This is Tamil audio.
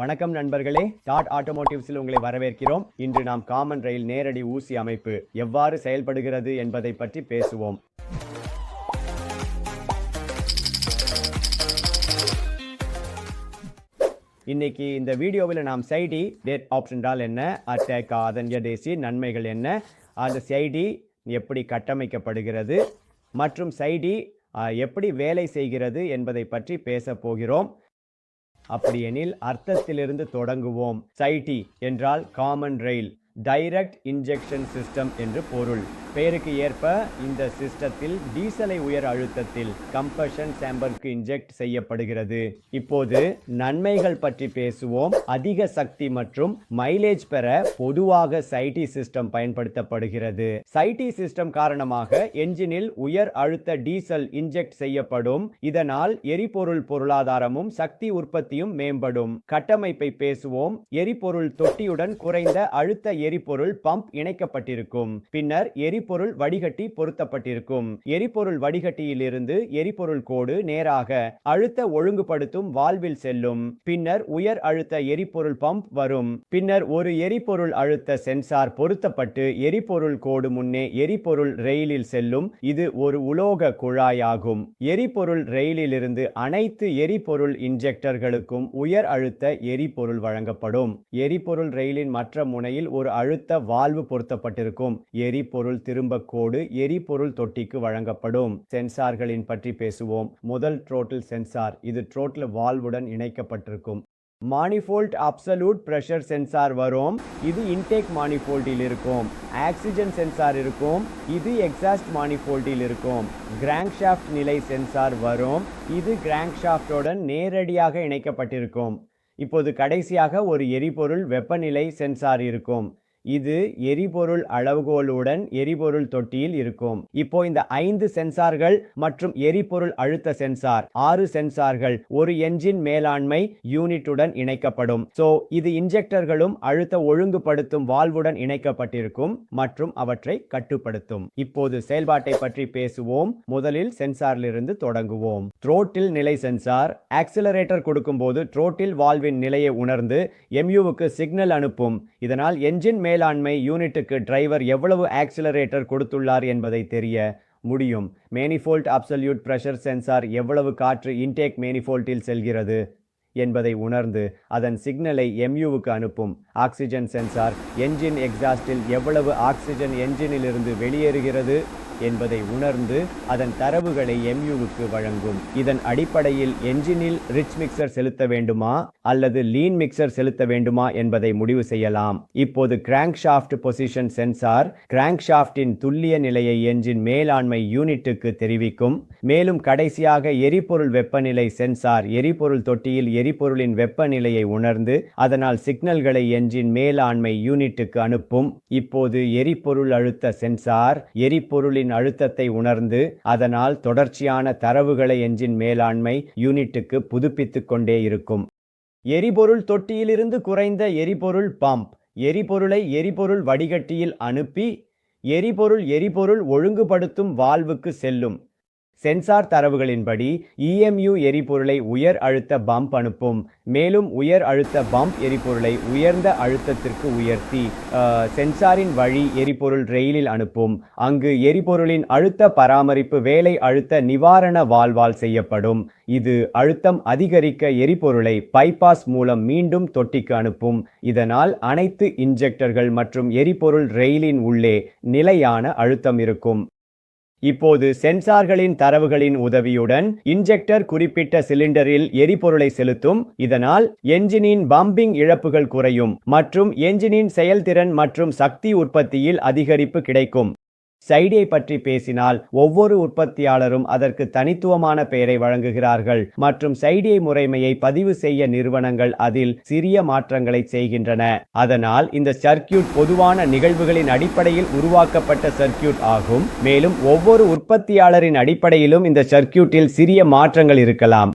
வணக்கம் நண்பர்களே. டாட் ஆட்டோமோட்டிவ்ஸில் உங்களை வரவேற்கிறோம். இன்று நாம் காமன் ரயில் நேரடி ஊசி அமைப்பு எவ்வாறு செயல்படுகிறது என்பதை பற்றி பேசுவோம். இன்னைக்கு இந்த வீடியோவில் நாம் சைடி டேட் ஆப்ஷன் என்றால் என்ன அட்டாக் அதன் தேசி நன்மைகள் என்ன அந்த சைடி எப்படி கட்டமைக்கப்படுகிறது மற்றும் சைடி எப்படி வேலை செய்கிறது என்பதை பற்றி பேச போகிறோம். அப்படியெனில் அர்த்தத்திலிருந்து தொடங்குவோம். சைட்டி என்றால் common rail direct injection system என்று பொருள். பெயருக்கு ஏற்ப இந்த சிஸ்டத்தில் டீசலை உயர் அழுத்தத்தில் கம்பஷன் சேம்பருக்கு இன்ஜெக்ட் செய்யப்படுகிறது. இப்போது நன்மைகள் பற்றி பேசுவோம். அதிக சக்தி மற்றும் மைலேஜ் பெற பொதுவாக சைடி சிஸ்டம் பயன்படுத்தப்படுகிறது. சைடி சிஸ்டம் காரணமாக என்ஜினில் உயர் அழுத்த டீசல் இன்ஜெக்ட் செய்யப்படும். இதனால் எரிபொருள் பொருளாதாரமும் சக்தி உற்பத்தியும் மேம்படும். கட்டமைப்பை பேசுவோம். எரிபொருள் தொட்டியுடன் குறைந்த அழுத்த எரிபொருள் பம்ப் இணைக்கப்பட்டிருக்கும். பின்னர் எரிபொருள் வடிகட்டி பொருத்தப்பட்டிருக்கும். எரிபொருள் வடிகட்டியிலிருந்து எரிபொருள் கோடு நேராக அழுத்த ஒழுங்குபடுத்தும் வால்வில் செல்லும். பின்னர் உயர் அழுத்த எரிபொருள் பம்ப் வரும். பின்னர் ஒரு எரிபொருள் அழுத்த சென்சார் பொருத்தப்பட்டு எரிபொருள் கோடு முன்னே எரிபொருள் ரெயிலில் செல்லும். இது ஒரு உலோக குழாயாகும். எரிபொருள் ரெயிலிலிருந்து அனைத்து எரிபொருள் இன்ஜெக்டர்களுக்கும் உயர் அழுத்த எரிபொருள் வழங்கப்படும். எரிபொருள் ரெயிலின் மற்ற முனையில் ஒரு அழுத்த வால்வு பொருத்தப்பட்டிருக்கும். எரிபொருள் திரும்ப கோடு எரிபொருள் தொட்டிக்கு வழங்கப்படும். சென்சார்களின் பற்றி பேசுவோம். முதல் ட்ரோட்டில் சென்சார். இது ட்ரோட்டில் வால்வுடன் இணைக்கப்பட்டிருக்கும். மானிஃபோல்ட் அப்சல்யூட் ப்ரெஷர் சென்சார் வரும். இது இன்டேக் மானிஃபோல்டில் இருக்கும். ஆக்சிஜன் சென்சார் இருக்கும். இது எக்ஸாஸ்ட் மானிஃபோல்டில் இருக்கும். கிராங்க் ஷாஃப்ட் நிலை சென்சார் வரும். இது கிராங்க் நேரடியாக இணைக்கப்பட்டிருக்கும். இப்போது கடைசியாக ஒரு எரிபொருள் வெப்பநிலை சென்சார் இருக்கும். இது எரிபொருள் அளவுகோலுடன் எரிபொருள் தொட்டியில் இருக்கும். இப்போ இந்த ஐந்து சென்சார்கள் மற்றும் எரிபொருள் அழுத்த சென்சார் ஆறு சென்சார்கள் ஒரு என்ஜின் மேலாண்மை யூனிட்டுடன் இணைக்கப்படும். சோ இது இன்ஜெக்டர்களும் அழுத்த ஒழுங்குபடுத்தும் வால்வுடன் இணைக்கப்பட்டிருக்கும் மற்றும் அவற்றை கட்டுப்படுத்தும். இப்போது செயல்பாட்டை பற்றி பேசுவோம். முதலில் சென்சாரிலிருந்து தொடங்குவோம். த்ரோட்டில் நிலை சென்சார் ஆக்சிலரேட்டர் கொடுக்கும்போது த்ரோட்டில் வால்வின் நிலையை உணர்ந்து எம்யூவுக்கு சிக்னல் அனுப்பும். இதனால் என்ஜின் மேலாண்மை யூனிட்டுக்கு டிரைவர் எவ்வளவு ஆக்சிலரேட்டர் கொடுத்துள்ளார் என்பதை தெரிய முடியும். மேனிஃபோல்ட் அப்சல்யூட் பிரஷர் சென்சார் எவ்வளவு காற்று இன்டேக் மேனிஃபோல்ட்டில் செல்கிறது என்பதை உணர்ந்து அதன் சிக்னலை எம்யூவுக்கு அனுப்பும். ஆக்சிஜன் சென்சார் என்ஜின் எக்ஸாஸ்டில் எவ்வளவு ஆக்சிஜன் என்ஜினிலிருந்து வெளியேறுகிறது? என்பதை உணர்ந்து அதன் தரவுகளை எம்யூவுக்கு வழங்கும். இதன் அடிப்படையில் என்ஜினில் ரிச் மிக்சர் செலுத்த வேண்டுமா? அல்லது லீன் மிக்சர் செலுத்த வேண்டுமா? என்பதை முடிவு செய்யலாம். இப்போது கிராங்க் ஷாஃப்ட் பொசிஷன் சென்சார் கிராங்க் ஷாஃப்டின் துல்லிய நிலையை என்ஜின் மேலாண்மை யூனிட்டுக்கு தெரிவிக்கும். மேலும் கடைசியாக எரிபொருள் வெப்பநிலை சென்சார் எரிபொருள் தொட்டியில் எரிபொருளின் வெப்பநிலையை உணர்ந்து அதனால் சிக்னல்களை என்ஜின் மேலாண்மை யூனிட்டுக்கு அனுப்பும். இப்போது எரிபொருள் அழுத்த சென்சார் எரிபொருளின் அழுத்தத்தை உணர்ந்து அதனால் தொடர்ச்சியான தரவுகளை என்ஜின் மேலாண்மை யூனிட்டுக்கு புதுப்பித்துக் கொண்டே இருக்கும். எரிபொருள் தொட்டியிலிருந்து குறைந்த எரிபொருள் பம்ப் எரிபொருளை எரிபொருள் வடிகட்டியில் அனுப்பி எரிபொருள் எரிபொருள் ஒழுங்குபடுத்தும் வால்வுக்கு செல்லும். சென்சார் தரவுகளின்படி இஎம்யூ எரிபொருளை உயர் அழுத்த பம்ப் அனுப்பும். மேலும் உயர் அழுத்த பம்ப் எரிபொருளை உயர்ந்த அழுத்தத்திற்கு உயர்த்தி சென்சாரின் வழி எரிபொருள் ரெயிலில் அனுப்பும். அங்கு எரிபொருளின் அழுத்த பராமரிப்பு வேலை அழுத்த நிவாரண வால்வால் செய்யப்படும். இது அழுத்தம் அதிகரிக்க எரிபொருளை பைபாஸ் மூலம் மீண்டும் தொட்டிக்கு அனுப்பும். இதனால் அனைத்து இன்ஜெக்டர்கள் மற்றும் எரிபொருள் ரெயிலின் உள்ளே நிலையான அழுத்தம் இருக்கும். இப்போது சென்சார்களின் தரவுகளின் உதவியுடன் இன்ஜெக்டர் குறிப்பிட்ட சிலிண்டரில் எரிபொருளை செலுத்தும். இதனால் என்ஜினின் பம்பிங் இழப்புகள் குறையும் மற்றும் என்ஜினின் செயல்திறன் மற்றும் சக்தி உற்பத்தியில் அதிகரிப்பு கிடைக்கும். சைடியை பற்றி பேசினால் ஒவ்வொரு உற்பத்தியாளரும் அதற்கு தனித்துவமான பெயரை வழங்குகிறார்கள். மற்றும் சைடியை முறைமையை பதிவு செய்ய நிறுவனங்கள் அதில் சிறிய மாற்றங்களை செய்கின்றன. அதனால் இந்த சர்க்கியூட் பொதுவான நிகழ்வுகளின் அடிப்படையில் உருவாக்கப்பட்ட சர்க்கியூட் ஆகும். மேலும் ஒவ்வொரு உற்பத்தியாளரின் அடிப்படையிலும் இந்த சர்க்கியூட்டில் சிறிய மாற்றங்கள் இருக்கலாம்.